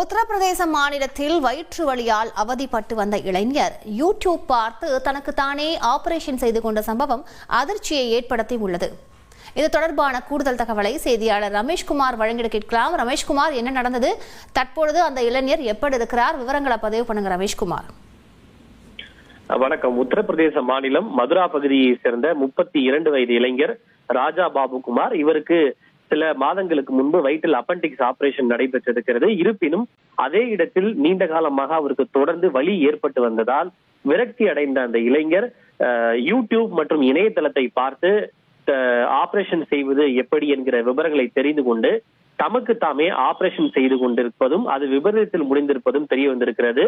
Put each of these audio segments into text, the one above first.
உத்தரப்பிரதேச மாநிலத்தில் வயிற்று வழியால் அவதிப்பட்டு வந்த இளைஞர் யூடியூப் பார்த்து தனக்கு தானே ஆபரேஷன் செய்து கொண்ட சம்பவம் அதிர்ச்சியை ஏற்படுத்தி உள்ளது. இது தொடர்பான கூடுதல் தகவலை செய்தியாளர் ரமேஷ்குமார் வழங்கிட கேட்கலாம். ரமேஷ்குமார் என்ன நடந்தது? தற்பொழுது அந்த இளைஞர் எப்படி இருக்கிறார்? விவரங்களை பதிவு பண்ணுங்க ரமேஷ்குமார். வணக்கம். உத்தரப்பிரதேச மாநிலம் மதுரா பகுதியை சேர்ந்த முப்பத்தி இரண்டு வயது இளைஞர் ராஜா பாபு குமார் இவருக்கு சில மாதங்களுக்கு முன்பு வயிற்றில் அப்பண்டிக்ஸ் ஆபரேஷன் நடைபெற்றிருக்கிறது. இருப்பினும் அதே இடத்தில் நீண்ட காலமாக அவருக்கு தொடர்ந்து வலி ஏற்பட்டு வந்ததால் விரக்தி அடைந்த அந்த இளைஞர் யூடியூப் மற்றும் இணையதளத்தை பார்த்து ஆபரேஷன் செய்வது எப்படி என்கிற விவரங்களை தெரிந்து கொண்டு தமக்கு தாமே ஆபரேஷன் செய்து கொண்டிருப்பதும் அது விபரீதத்தில் முடிந்திருப்பதும் தெரிய வந்திருக்கிறது.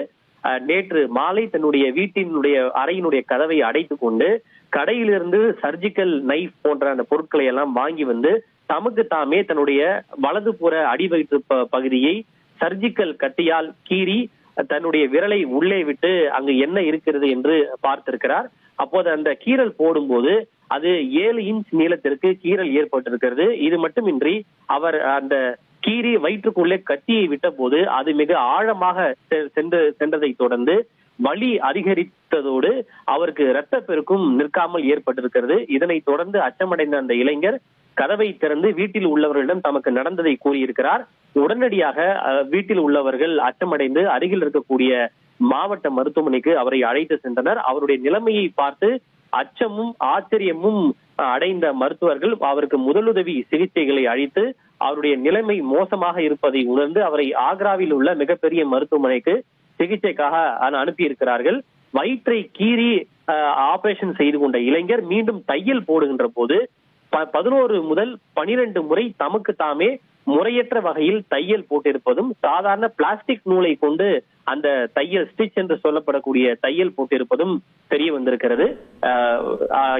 நேற்று மாலை தன்னுடைய வீட்டினுடைய அறையினுடைய கதவை அடைத்துக் கொண்டு கடையிலிருந்து சர்ஜிக்கல் நைஃப் போன்ற அந்த பொருட்களை எல்லாம் வாங்கி வந்து தமக்கு தாமே தன்னுடைய வலதுபுற அடிவயிற்று பகுதியை சர்ஜிக்கல் கத்தியால் கீறி தன்னுடைய விரலை உள்ளே விட்டு அங்கு என்ன இருக்கிறது என்று பார்த்திருக்கிறார். அப்போது அந்த கீரல் போடும்போது அது ஏழு இன்ச் நீளத்திற்கு கீரல் ஏற்பட்டிருக்கிறது. இது மட்டுமின்றி அவர் அந்த கீறி வயிற்றுக்குள்ளே கத்தியை விட்ட போது அது மிக ஆழமாக செ- சென்று சென்றதை தொடர்ந்து வலி அதிகரித்ததோடு அவருக்கு இரத்த பெருக்கும் நிற்காமல் ஏற்பட்டிருக்கிறது. இதனை தொடர்ந்து அச்சமடைந்த அந்த இளைஞர் கதவை திறந்து வீட்டில் உள்ளவர்களிடம் தமக்கு நடந்ததை கூறியிருக்கிறார். உடனடியாக வீட்டில் உள்ளவர்கள் அச்சமடைந்து அருகில் இருக்கக்கூடிய மாவட்ட மருத்துவமனைக்கு அவரை அழைத்து சென்றனர். அவருடைய நிலைமையை பார்த்து அச்சமும் ஆச்சரியமும் அடைந்த மருத்துவர்கள் அவருக்கு முதலுதவி சிகிச்சைகளை அளித்து அவருடைய நிலைமை மோசமாக இருப்பதை உணர்ந்து அவரை ஆக்ராவில் உள்ள மிகப்பெரிய மருத்துவமனைக்கு சிகிச்சைக்காக அனுப்பியிருக்கிறார்கள். வயிற்றை கீறி ஆபரேஷன் செய்து கொண்ட இளைஞர் மீண்டும் தையல் போடுகின்ற போது பதினோரு முதல் பனிரெண்டு முறை தமக்கு தாமே முறையற்ற வகையில் தையல் போட்டிருப்பதும் சாதாரண பிளாஸ்டிக் நூலை கொண்டு அந்த தையல் ஸ்டிச் என்று சொல்லப்படக்கூடிய தையல் போட்டிருப்பதும் தெரிய வந்திருக்கிறது.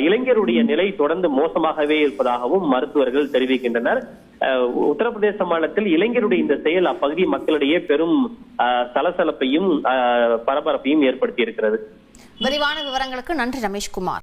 இளைஞருடைய நிலை தொடர்ந்து மோசமாகவே இருப்பதாகவும் மருத்துவர்கள் தெரிவிக்கின்றனர். அஹ், உத்தரப்பிரதேச மாநிலத்தில் இளைஞருடைய இந்த செயல் அப்பகுதி மக்களிடையே பெரும் சலசலப்பையும் அஹ், பரபரப்பையும் ஏற்படுத்தி இருக்கிறது விரிவான விவரங்களுக்கு நன்றி ரமேஷ்குமார்.